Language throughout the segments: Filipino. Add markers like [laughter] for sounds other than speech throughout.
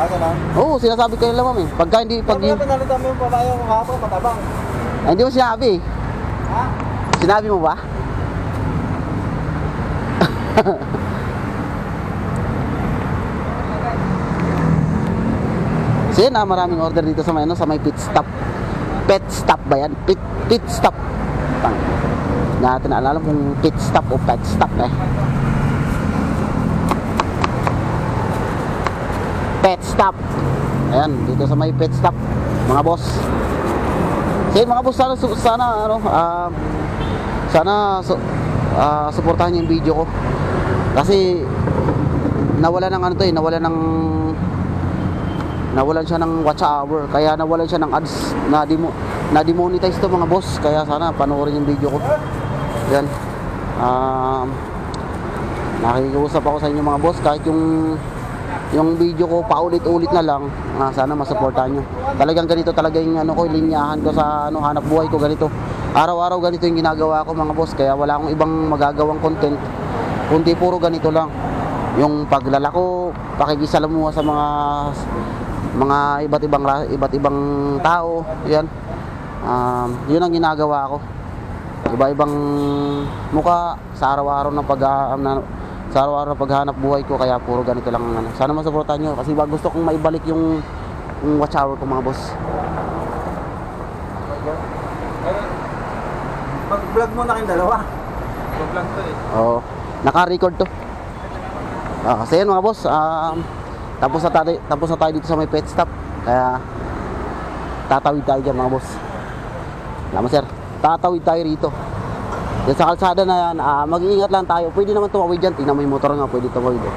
Ah, gano'n? Oo, sinasabi ko nila ma'am eh. Pagka hindi, pag... Sabi nga pinalitan mo yung babae yung hapon, matabang. Ay, hindi mo sinabi eh. Ha? Sinabi mo ba? [laughs] so yun ah, maraming order dito sa may, ano, sa may pit stop. Pet stop ba yan? Pit, pit stop. Tang. Hindi natin alam kung pit stop o pet stop eh. Pet stop. Ayan, dito sa may pet stop. Mga boss. So yun mga boss, sana, sana ano, ah, sana su ah, suportahan yung video ko. Kasi nawala ng ano to eh, nawala ng nawalan siya ng watch hour kaya nawalan siya ng ads na demo na demonetize to mga boss kaya sana panoorin yung video ko yan um, nakikiusap ako sa inyo mga boss kahit yung yung video ko paulit-ulit na lang. Ah, sana masuportahan nyo. Talagang ganito talaga yung ano ko linyahan ko sa ano hanap buhay ko ganito. Araw-araw ganito yung ginagawa ko mga boss. Kaya wala akong ibang magagawang content. Kundi puro ganito lang. Yung paglalako pakikisalamuha sa mga mga iba't ibang iba't ibang tao. Yan. Um, yun ang ginagawa ko. Iba-ibang muka sa araw-araw na pag na, sa araw-araw na paghanap buhay ko kaya puro ganito lang ang ano. Sana masuportahan nyo kasi ba gusto kong maibalik yung, yung watch hour ko mga boss. Mag-vlog muna kayong dalawa. Mag-vlog to eh. Oo. Naka-record to. Ah, kasi yan mga boss, um, tapos na tayo, tapos na tayo dito sa may pet stop. Kaya tatawid tayo dyan mga boss. Salamat sir. Tatawid tayo rito. Yan sa kalsada na yan, ah, mag-iingat lang tayo. Pwede naman tumawid dyan. Tingnan mo yung motor nga, pwede tumawid. Eh.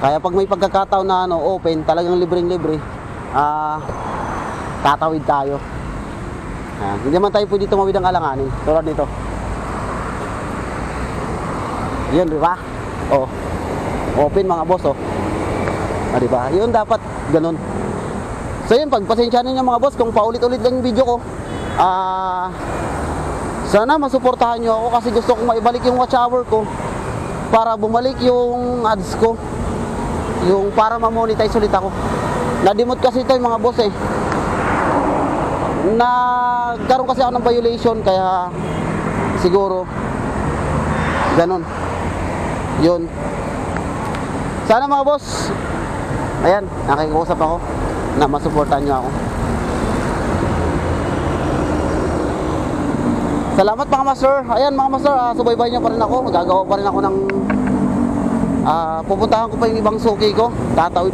Kaya pag may pagkakataon na ano, open, talagang libreng-libre, ah, tatawid tayo. Ah, hindi naman tayo pwede tumawid ang alanganin. Tulad nito. Yun, di ba? Oh. Open mga boss, oh. Ah, di ba? Yun dapat ganun. So yun, pagpasensyahan niyo mga boss kung paulit-ulit lang yung video ko. Ah, sana masuportahan niyo ako kasi gusto kong maibalik yung watch hour ko para bumalik yung ads ko. Yung para ma-monetize ulit ako. Nadimot kasi ito yung mga boss eh. Nagkaroon kasi ako ng violation kaya siguro ganun. Yun. Sana mga boss, ayan, nakikiusap ako na masuportahan nyo ako. Salamat mga master. Ayan mga master, uh, subaybayan nyo pa rin ako. Gagawa pa rin ako ng ah, pupuntahan ko pa yung ibang suki ko. Tatawid